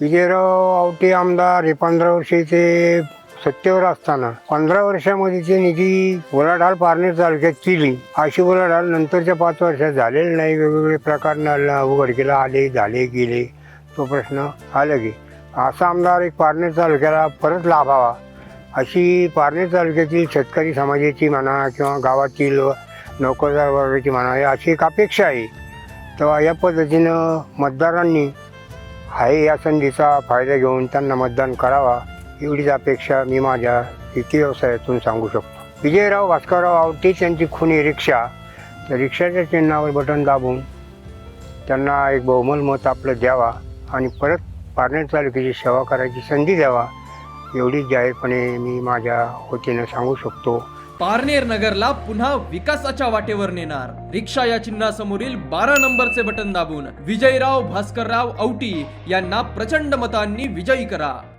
विजयराव आवटे आमदार हे पंधरा वर्षाचे सत्तेवर असताना पंधरा वर्षामध्ये ते निधी उलाढाल पारनेर तालुक्यात केली. अशी उलाढाल नंतरच्या पाच वर्षात झालेली नाही. वेगवेगळे प्रकार अवघडकेला आले झाले गेले. तो प्रश्न आला की असा आमदार एक पारनेर तालुक्याला परत लाभावा. अशी पारनेर तालुक्यातील शेतकरी समाजाची म्हणा किंवा गावातील नोकरदार वर्गाची म्हणा अशी एक अपेक्षा आहे. तेव्हा या पद्धतीनं मतदारांनी आहे या संधीचा फायदा घेऊन त्यांना मतदान करावा एवढीच अपेक्षा मी माझ्या शेती व्यवसायातून सांगू शकतो. विजयराव भास्करराव आवटेच यांची खुनी रिक्षा. त्या रिक्षाच्या चिन्हावर बटन दाबून त्यांना एक बहुमल मत आपलं द्यावा आणि परत पारनेर तालुक्याची सेवा करायची संधी द्यावा एवढीच जाहीरपणे मी माझ्या वतीनं सांगू शकतो. पारनेर नगरला पुन्हा विकासाच्या वाटेवर नेणार. रिक्षा या चिन्हासमोरील बारा नंबरचे बटन दाबून. विजयराव भास्करराव औटी यांना प्रचंड मतांनी विजयी करा.